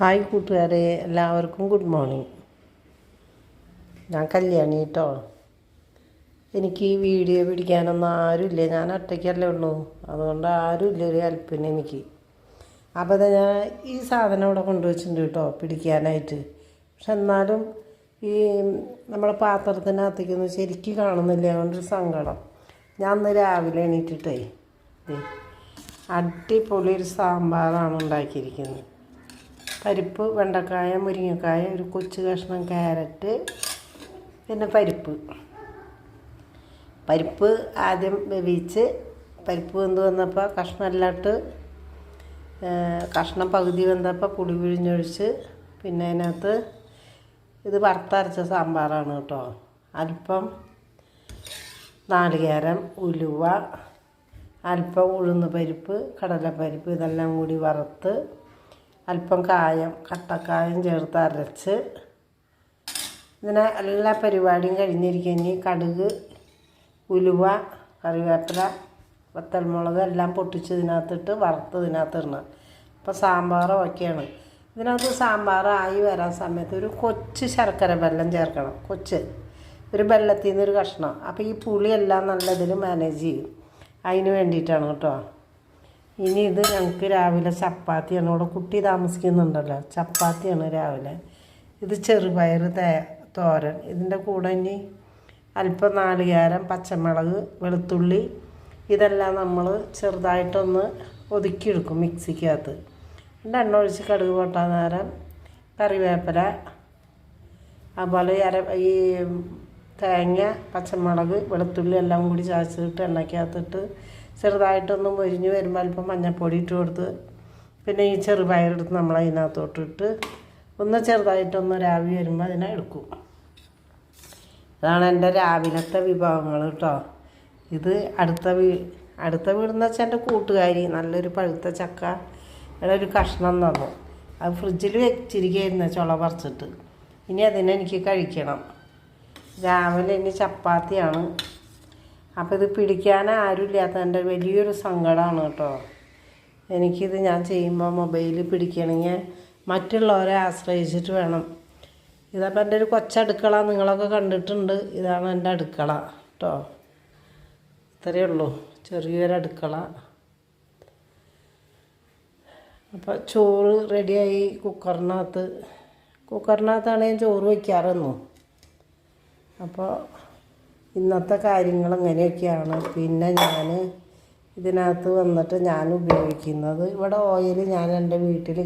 Hi കൂട്ടുകാരെ എല്ലാവർക്കും good morning. ഞാൻ കല്യാണി കേട്ടോ എനിക്ക് ഈ വീഡിയോ പിടിക്കാനൊന്നും ആരുമില്ല. ഞാൻ ഒറ്റയ്ക്കല്ലേ ഉള്ളൂ. അതുകൊണ്ട് ആരുമില്ല ഒരു ഹെൽപ്പിന് എനിക്ക്. അപ്പോൾ ഞാൻ ഈ സാധനം ഇവിടെ കൊണ്ടുവച്ചിട്ടുണ്ട് കേട്ടോ പിടിക്കാനായിട്ട്. പക്ഷെ എന്നാലും ഈ നമ്മളെ പാത്രത്തിനകത്തേക്കൊന്നും ശരിക്കും കാണുന്നില്ല. അതുകൊണ്ടൊരു സങ്കടം. ഞാൻ ഇന്ന് രാവിലെ എണീറ്റിട്ടേ അടിപൊളി ഒരു സാമ്പാറാണ് ഉണ്ടാക്കിയിരിക്കുന്നത്. പരിപ്പ് വെണ്ടക്കായ മുരിങ്ങക്കായ ഒരു കൊച്ചു കഷ്ണം ക്യാരറ്റ് പിന്നെ പരിപ്പ്. പരിപ്പ് ആദ്യം വേവിച്ച് പരിപ്പ് വെന്ത് വന്നപ്പോൾ കഷ്ണം അല്ലാട്ട് കഷ്ണം പകുതി വെന്തപ്പോൾ പുളി പിഴിഞ്ഞൊഴിച്ച് പിന്നെ അതിനകത്ത് ഇത് വറുത്തരച്ച സാമ്പാറാണ് കേട്ടോ. അല്പം നാളികേരം ഉലുവ അല്പം ഉഴുന്ന് പരിപ്പ് കടലപ്പരിപ്പ് ഇതെല്ലാം കൂടി വറുത്ത് അല്പം കായം കട്ടക്കായം ചേർത്ത് അരച്ച്. ഇതിനെ എല്ലാ പരിപാടിയും കഴിഞ്ഞിരിക്കും. ഇനി കടുക് ഉലുവ കറിവേപ്പില വത്തൽമുളക് എല്ലാം പൊട്ടിച്ച് ഇതിനകത്തിട്ട് വറുത്ത് ഇതിനകത്ത് ഇടണം. അപ്പോൾ സാമ്പാർ ഒക്കെയാണ് ഇതിനകത്ത് സാമ്പാർ ആയി വരാൻ സമയത്ത് ഒരു കൊച്ച് ശർക്കര ബെല്ലം ചേർക്കണം. കൊച്ച്. ഒരു ബെല്ലത്തിൽ നിന്ന് ഒരു കഷ്ണം. അപ്പോൾ ഈ പുളിയെല്ലാം നല്ല ഇതിൽ മാനേജ് ചെയ്യും. അതിന് വേണ്ടിയിട്ടാണ് കേട്ടോ. ഇനി ഇത് ഞങ്ങൾക്ക് രാവിലെ ചപ്പാത്തിയാണ്. ഇവിടെ കുട്ടി താമസിക്കുന്നുണ്ടല്ലോ. ചപ്പാത്തിയാണ് രാവിലെ. ഇത് ചെറുപയർ തോരൻ. ഇതിന്റെ കൂടെ ഇനി അല്പം നാളികേരം പച്ചമുളക് വെളുത്തുള്ളി. ഇതെല്ലാം നമ്മൾ ചെറുതായിട്ടൊന്ന് ഒതുക്കിയെടുക്കും മിക്സിക്കകത്ത്. എന്നിട്ട് എണ്ണ ഒഴിച്ച് കടുക് പൊട്ടാൻ നേരം കറിവേപ്പില അതുപോലെ അര ഈ തേങ്ങ പച്ചമുളക് വെളുത്തുള്ളി എല്ലാം കൂടി ചതച്ചിട്ട് എണ്ണയ്ക്കകത്തിട്ട് ചെറുതായിട്ടൊന്ന് മൊരിഞ്ഞ് വരുമ്പോൾ അല്പം മഞ്ഞൾപ്പൊടി ഇട്ട് കൊടുത്ത് പിന്നെ ഈ ചെറുപയറെടുത്ത് നമ്മൾ അതിനകത്തോട്ട് ഇട്ട് ഒന്ന് ചെറുതായിട്ടൊന്ന് രാവി വരുമ്പോൾ അതിനെ എടുക്കും. അതാണ് എന്റെ രാവിലത്തെ വിഭവങ്ങൾ കേട്ടോ. ഇത് അടുത്ത വീ അടുത്ത വീടെന്ന് വെച്ചാൽ എന്റെ കൂട്ടുകാരി നല്ലൊരു പഴുത്ത ചക്ക ഇവിടെ ഒരു കഷ്ണം തന്നു. അത് ഫ്രിഡ്ജിൽ വെച്ചിരിക്കുകയായിരുന്നു ചുള പറിച്ചിട്ട്. ഇനി അതിനെ എനിക്ക് കഴിക്കണം. രാവിലെ ഇനി ചപ്പാത്തിയാണ്. അപ്പോൾ ഇത് പിടിക്കാൻ ആരുമില്ലാത്ത എന്റെ വലിയൊരു സങ്കടമാണ് കേട്ടോ. എനിക്കിത് ഞാൻ ചെയ്യുമ്പോൾ മൊബൈൽ പിടിക്കണമെങ്കിൽ മറ്റുള്ളവരെ ആശ്രയിച്ചിട്ട് വേണം. ഇതപ്പോൾ എന്റെ ഒരു കൊച്ചടുക്കള നിങ്ങളൊക്കെ കണ്ടിട്ടുണ്ട്. ഇതാണ് എന്റെ അടുക്കള കേട്ടോ. ഇത്രയേ ഉള്ളൂ. ചെറിയൊരു അടുക്കള. അപ്പോൾ ചോറ് റെഡിയായി കുക്കറിനകത്ത്. കുക്കറിനകത്താണ് ഞാൻ ചോറ് വയ്ക്കാറെന്നു. അപ്പോൾ ഇന്നത്തെ കാര്യങ്ങൾ അങ്ങനെയൊക്കെയാണ് പിന്നെ ഞാൻ ഇതിനകത്ത് വന്നിട്ട് ഞാൻ ഉപയോഗിക്കുന്നത്. ഇവിടെ ഓയിൽ ഞാൻ എന്റെ വീട്ടിൽ